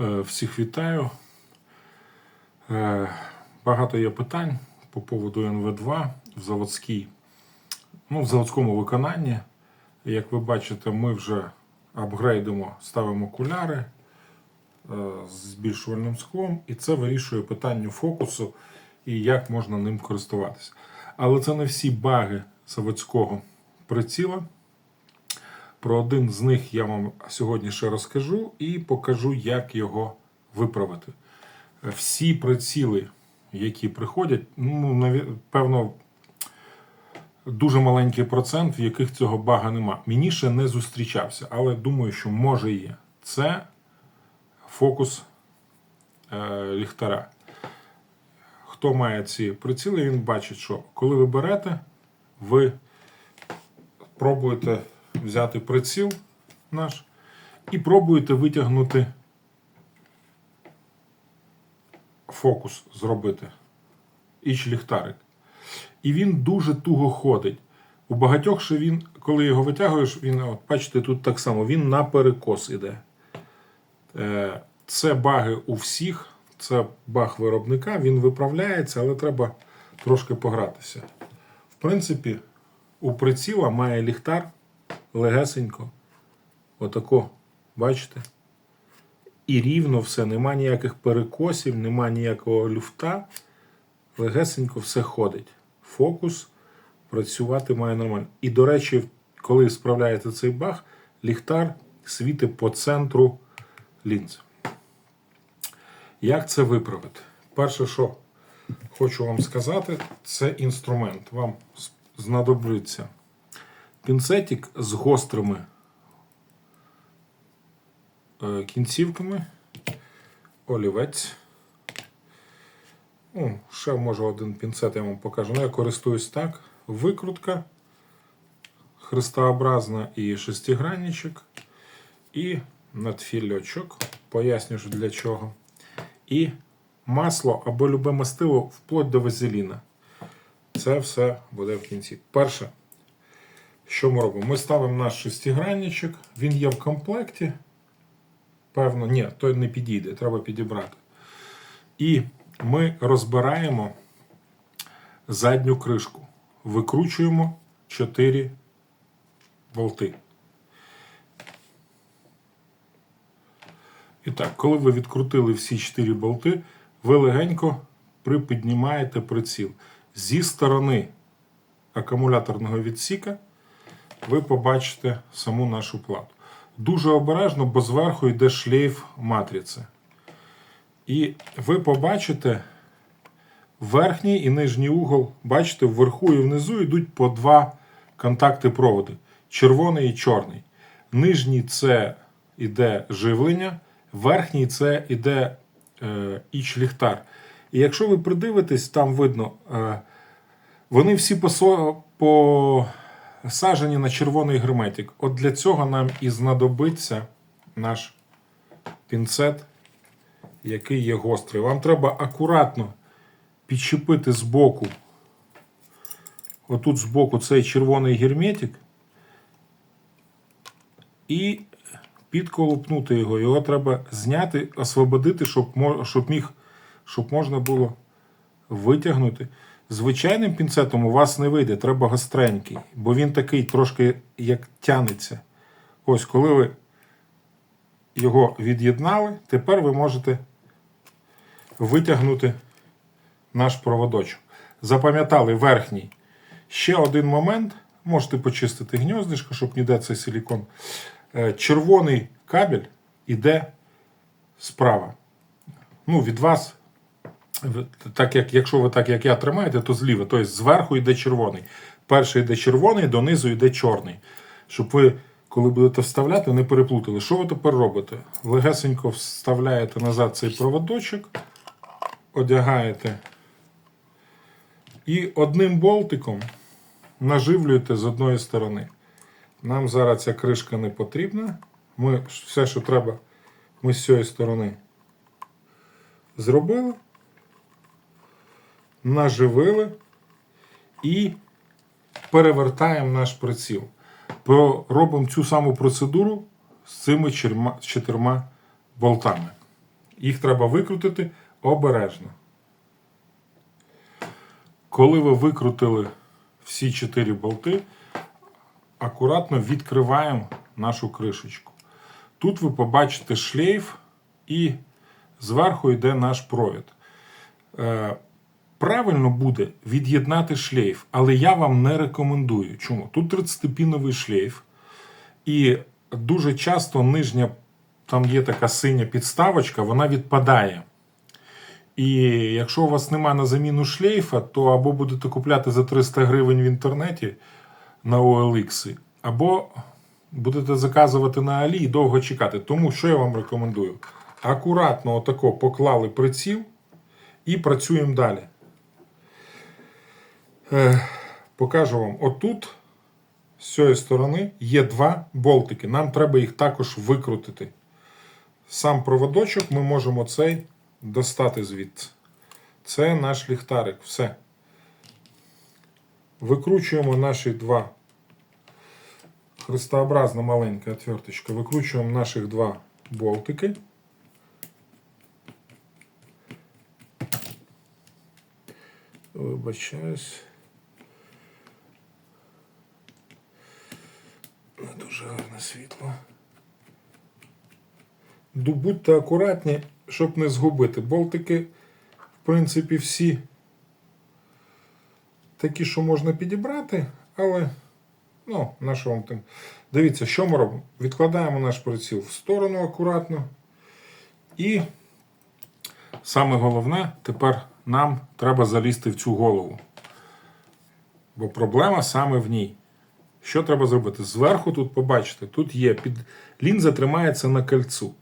Е, Всіх вітаю. Е, Багато є питань по поводу НВ2 в заводській, ну, в заводському виконанні. Як ви бачите, ми вже апгрейдимо, ставимо окуляри е, з збільшувальним склом, і це вирішує питання фокусу і як можна ним користуватися. Але це не всі баги заводського приціла. Про один з них я вам сьогодні ще розкажу і покажу, як його виправити. Всі приціли, які приходять, ну, певно, дуже маленький процент, в яких цього бага нема. Мені ще не зустрічався, але думаю, що може є. Це фокус е, ліхтара. Хто має ці приціли, він бачить, що коли ви берете, ви пробуєте взяти приціл наш і пробуєте витягнути фокус зробити. Іч ліхтарик. І він дуже туго ходить. У багатьох ще він, коли його витягуєш, він, от, бачите, тут так само, він на перекос іде. Е, Це баги у всіх, це баг виробника, він виправляється, але треба трошки погратися. В принципі, у приціла має ліхтар легесенько. Отако, бачите? І рівно все, нема ніяких перекосів, нема ніякого люфта. Легесенько все ходить. Фокус працювати має нормально. І, до речі, коли справляєте цей баг, ліхтар світить по центру лінзи. Як це виправити? Перше, що хочу вам сказати, це інструмент. Вам знадобиться пінцетик з гострими е, кінцівками, олівець. Ну, ще може один пінцет я вам покажу. Ну, я користуюсь так. Викрутка хрестообразна і шестигранничок. І надфільочок. Поясню, що для чого. І масло або любе мастило вплоть до вазеліна. Це все буде в кінці. Перше, що ми робимо? Ми ставимо наш шестигранничок, він є в комплекті. Певно, ні, той не підійде, треба підібрати. І ми розбираємо задню кришку. Викручуємо 4 болти. І так, коли ви відкрутили всі 4 болти, ви легенько припіднімаєте приціл. Зі сторони акумуляторного відсіка ви побачите саму нашу плату. Дуже обережно, бо зверху йде шлейф матриці. І ви побачите верхній і нижній угол, бачите, вверху і внизу йдуть по два контакти проводу: червоний і чорний. Нижній це іде живлення, верхній це іде е, іч ліхтар. І якщо ви придивитесь, там видно, е, вони всі посо- посаджені на червоний герметик. От для цього нам і знадобиться наш пінцет, який є гострий. Вам треба акуратно підчепити збоку. Отут збоку цей червоний герметик. І підколупнути його. Його треба зняти, освободити, щоб, щоб, міг, щоб можна було витягнути. Звичайним пінцетом у вас не вийде, треба гостренький, бо він такий трошки як тянеться. Ось, коли ви його від'єднали, тепер ви можете витягнути наш проводочок. Запам'ятали верхній. Ще один момент. Можете почистити гніздишко, щоб ніде цей силікон. Е, Червоний кабель іде справа. Ну, від вас, так як, якщо ви так, як я тримаєте, то зліва. Тобто зверху йде червоний. Перший йде червоний, донизу йде чорний. Щоб ви, коли будете вставляти, не переплутали. Що ви тепер робите? Легесенько вставляєте назад цей проводочок, одягаєте і одним болтиком наживлюєте з одної сторони. Нам зараз ця кришка не потрібна. Ми все, що треба, ми з цієї сторони зробили, наживили і перевертаємо наш приціл. Робимо цю саму процедуру з цими чотирма- болтами. Їх треба викрутити обережно. Коли ви викрутили всі чотири болти, акуратно відкриваємо нашу кришечку. Тут ви побачите шлейф і зверху йде наш провід. Правильно буде від'єднати шлейф, але я вам не рекомендую. Чому? Тут 30-піновий шлейф, і дуже часто нижня, там є така синя підставочка, вона відпадає. І якщо у вас немає на заміну шлейфа, то або будете купляти за 300 гривень в інтернеті на OLX, або будете заказувати на Алі і довго чекати. Тому що я вам рекомендую? Акуратно отако поклали приціл і працюємо далі. Е, покажу вам. Отут, з цієї сторони, є два болтики. Нам треба їх також викрутити. Сам проводочок ми можемо цей достати звідси. Це наш ліхтарик. Все. Викручуємо наші два. Хрестообразна маленька отверточка. Викручуємо наших два болтики. Вибачаюсь. Не дуже гарне світло. Будьте акуратні, щоб не згубити. Болтики, в принципі, всі такі, що можна підібрати, але ну, на що вам там. Дивіться, що ми робимо? Відкладаємо наш приціл в сторону акуратно. І саме головне, тепер нам треба залізти в цю голову. Бо проблема саме в ній. Що треба зробити? Зверху тут побачите, тут є під лінза тримається на кольцу.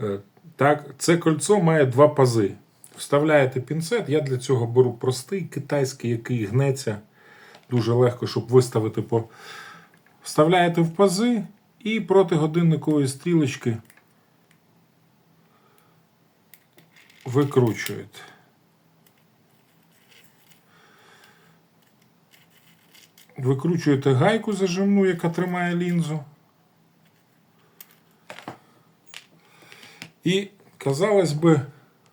Е, Так, це кольцо має два пази. Вставляєте пінцет. Я для цього беру простий китайський, який гнеться дуже легко, щоб виставити по. Вставляєте в пази і проти годинникової стрілочки викручуєте. Викручуєте гайку зажимну, яка тримає лінзу. І, казалось би,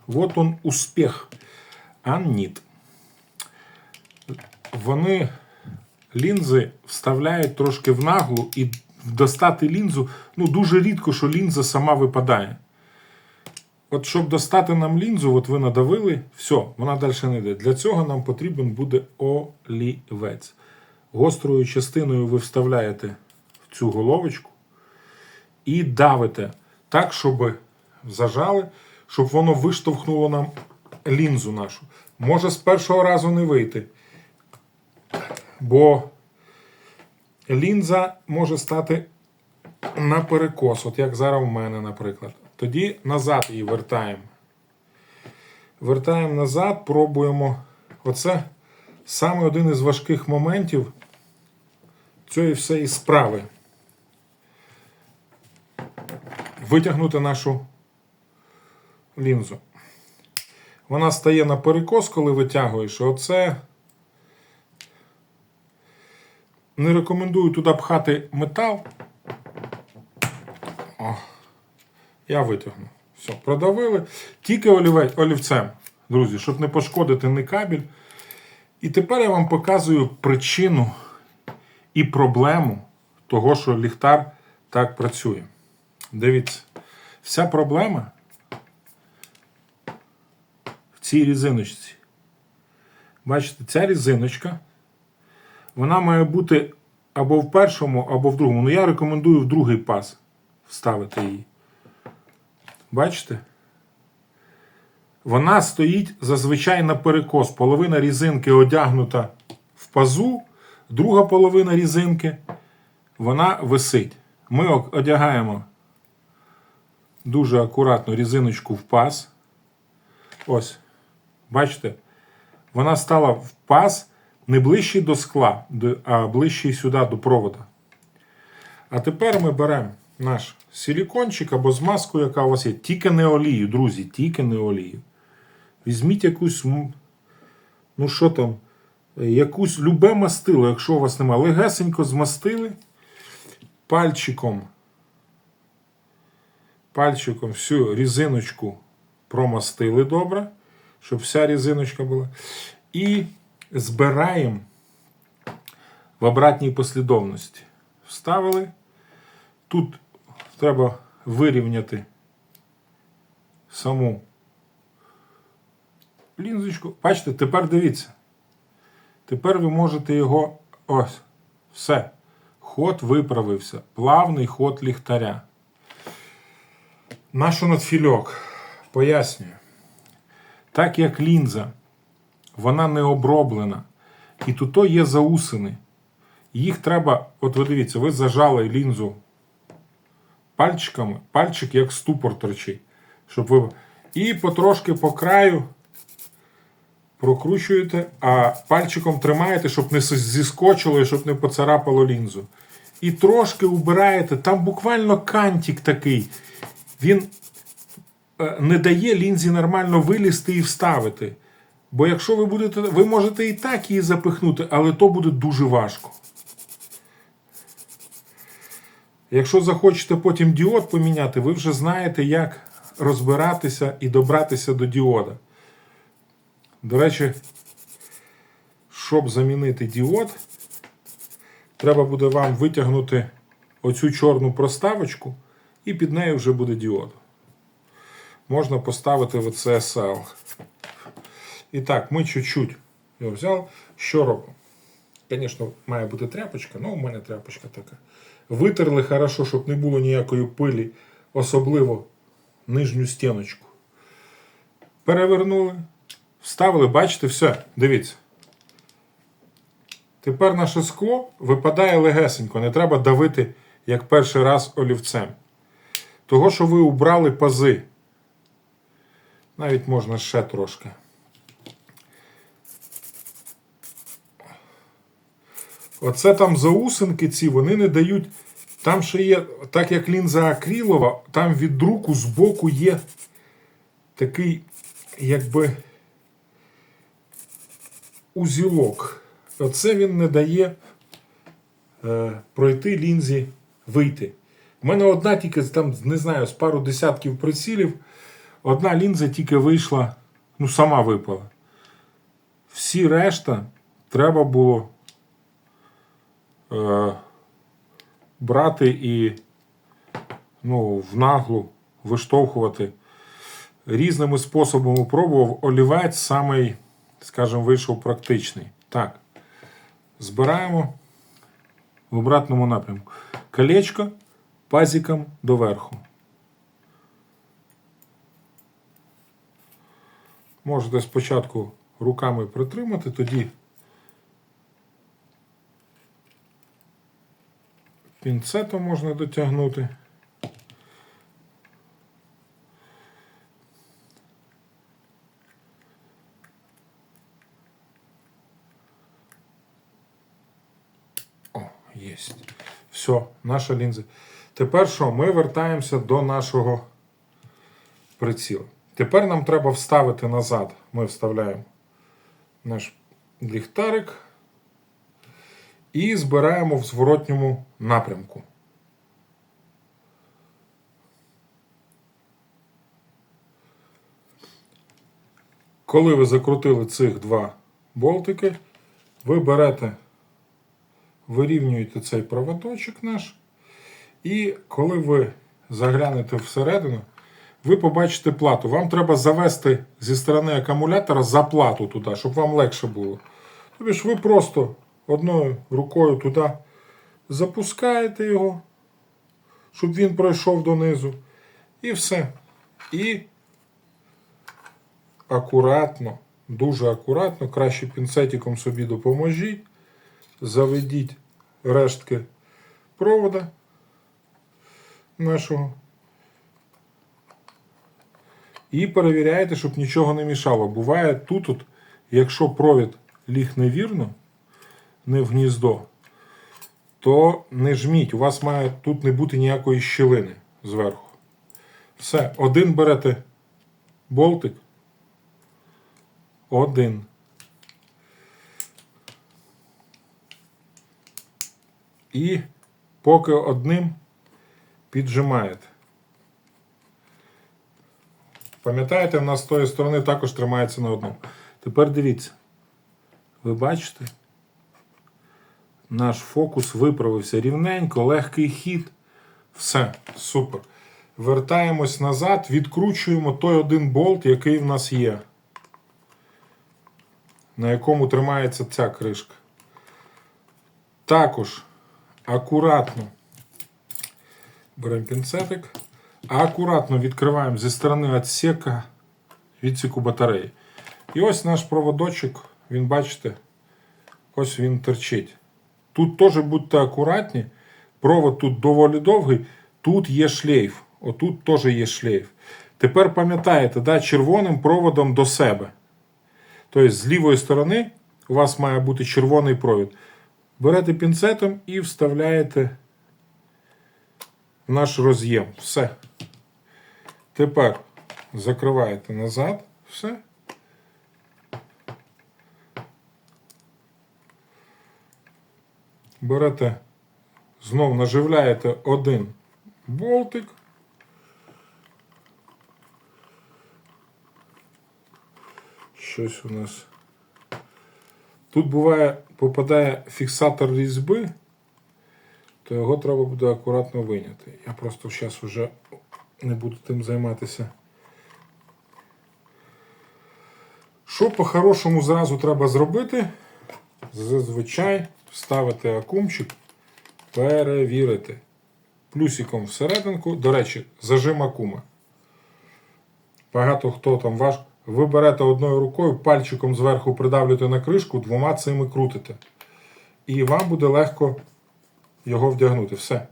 вот он успіх. А ні. Вони лінзи вставляють трошки в наглу і достати лінзу. Ну, дуже рідко, що лінза сама випадає. От щоб достати нам лінзу, от ви надавили, все, вона далі не йде. Для цього нам потрібен буде олівець. Гострою частиною ви вставляєте в цю головочку і давите так, щоб зажали, щоб воно виштовхнуло нам лінзу нашу. Може з першого разу не вийти. Бо лінза може стати на перекос, от як зараз у мене, наприклад. Тоді назад її вертаємо. Вертаємо назад, пробуємо. Оце саме один із важких моментів цієї всієї справи. Витягнути нашу лінзу. Вона стає на перекос, коли витягуєш. Оце не рекомендую туди пхати метал. О, я витягну. Все, продавили. Тільки олівцем, друзі, щоб не пошкодити ні кабель. І тепер я вам показую причину і проблему того, що ліхтар так працює. Дивіться, вся проблема в цій різиночці. Бачите, ця різиночка, вона має бути або в першому, або в другому. Ну, я рекомендую в другий паз вставити її. Бачите? Вона стоїть зазвичай на перекос. Половина різинки одягнута в пазу, друга половина різинки вона висить. Ми одягаємо дуже акуратно різиночку в паз. Ось. Бачите? Вона стала в паз не ближче до скла, а ближче сюди до провода. А тепер ми беремо наш силікончик або змазку, яка у вас є. Тільки не олію, друзі, тільки не олію. Візьміть якусь, ну що там, якусь любе мастило, якщо у вас немає. Легесенько змастили пальчиком. пальчиком всю різиночку промастили добре, щоб вся різиночка була. І збираємо в обратній послідовності. Вставили. Тут треба вирівняти саму лінзочку. Бачите, тепер дивіться. Тепер ви можете його. Ось. Все. Ход виправився. Плавний ход ліхтаря. Нащо надфільок? Пояснюю. Так як лінза, вона не оброблена. І тут є заусини. Їх треба, от ви дивіться, ви зажали лінзу пальчиками, пальчик як ступор торчить. Щоб ви... І потрошки по краю прокручуєте, а пальчиком тримаєте, щоб не зіскочило і щоб не поцарапало лінзу. І трошки убираєте, там буквально кантик такий. Він е, не дає лінзі нормально вилізти і вставити. Бо якщо ви будете, ви можете і так її запихнути, але то буде дуже важко. Якщо захочете потім діод поміняти, ви вже знаєте, як розбиратися і добратися до діода. До речі, щоб замінити діод, треба буде вам витягнути оцю чорну проставочку, і під нею вже буде діод. Можна поставити в CSL. І так, ми чуть-чуть його взяли. Що робимо? Звісно, має бути тряпочка, ну у мене тряпочка така. Витерли хорошо, щоб не було ніякої пилі, особливо нижню стіночку. Перевернули, вставили, бачите, все, дивіться. Тепер наше скло випадає легесенько, не треба давити, як перший раз олівцем. Того, що ви убрали пази. Навіть можна ще трошки. Оце там заусинки ці, вони не дають. Там ще є, так як лінза акрилова, там від друку збоку є такий, якби узілок. Оце він не дає е, пройти лінзі вийти. У мене одна тільки там, не знаю, з пару десятків прицілів, одна лінза тільки вийшла, ну, сама випала. Всі решта треба було е, брати і ну, в наглу виштовхувати. Різними способами пробував. Олівець самий, скажімо, вийшов практичний. Так. Збираємо в обратному напрямку. Колечко пазиком доверху. Можете спочатку руками притримати, тоді пінцетом можна дотягнути. Єсть. Все, наша лінза. Тепер що? Ми вертаємося до нашого приціла. Тепер нам треба вставити назад. Ми вставляємо наш ліхтарик і збираємо в зворотньому напрямку. Коли ви закрутили цих два болтики, ви берете, вирівнюєте цей проводочок наш, і коли ви заглянете всередину, ви побачите плату. Вам треба завести зі сторони акумулятора заплату туди, щоб вам легше було. Тобто ви просто одною рукою туди запускаєте його, щоб він пройшов донизу. І все. І акуратно, дуже акуратно, краще пінцетиком собі допоможіть. Заведіть рештки провода нашого. І перевіряєте, щоб нічого не мішало. Буває тут, от, якщо провід ліг невірно, не в гніздо, то не жміть. У вас має тут не бути ніякої щілини зверху. Все, один берете болтик. Один. І поки одним піджимаєте. Пам'ятаєте, в нас з тої сторони також тримається на одному. Тепер дивіться. Ви бачите? Наш фокус виправився рівненько, легкий хід. Все, супер. Вертаємось назад, відкручуємо той один болт, який в нас є, на якому тримається ця кришка. Також акуратно беремо пінцетик, акуратно відкриваємо зі сторони отсека відсіку батареї. І ось наш проводочок, він бачите, ось він терчить. Тут теж будьте акуратні. Провод тут доволі довгий, тут є шлейф. Отут теж є шлейф. Тепер пам'ятаєте, да, червоним проводом до себе. Тобто з лівої сторони у вас має бути червоний провід. Берете пінцетом і вставляєте в наш роз'єм. Все. Тепер закриваєте назад. Все. Берете, знов наживляєте один болтик. Щось у нас. Тут буває, попадає фіксатор різьби, то його треба буде акуратно виняти. Я просто зараз вже не буду тим займатися. Що по-хорошому зразу треба зробити? Зазвичай вставити акумчик, перевірити. Плюсиком всерединку, до речі, зажим акума. Багато хто там ваш. Ви берете одною рукою, пальчиком зверху придавлюєте на кришку, двома цими крутите. І вам буде легко його вдягнути. Все.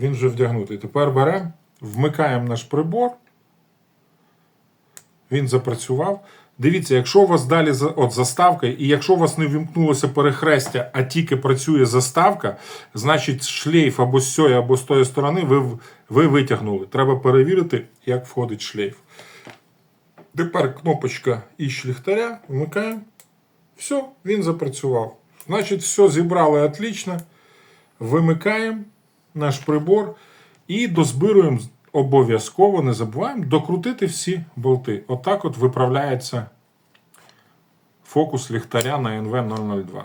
Він вже вдягнутий. Тепер беремо, вмикаємо наш прибор. Він запрацював. Дивіться, якщо у вас далі от заставка, і якщо у вас не вімкнулося перехрестя, а тільки працює заставка, значить шлейф або з цієї, або з тої сторони ви, ви витягнули. Треба перевірити, як входить шлейф. Тепер кнопочка із ліхтаря, вмикаємо. Все, він запрацював. Значить, все зібрали отлично. Вимикаємо наш прибор і дозбируємо обов'язково, не забуваємо, докрутити всі болти. Отак от виправляється фокус ліхтаря на NV002.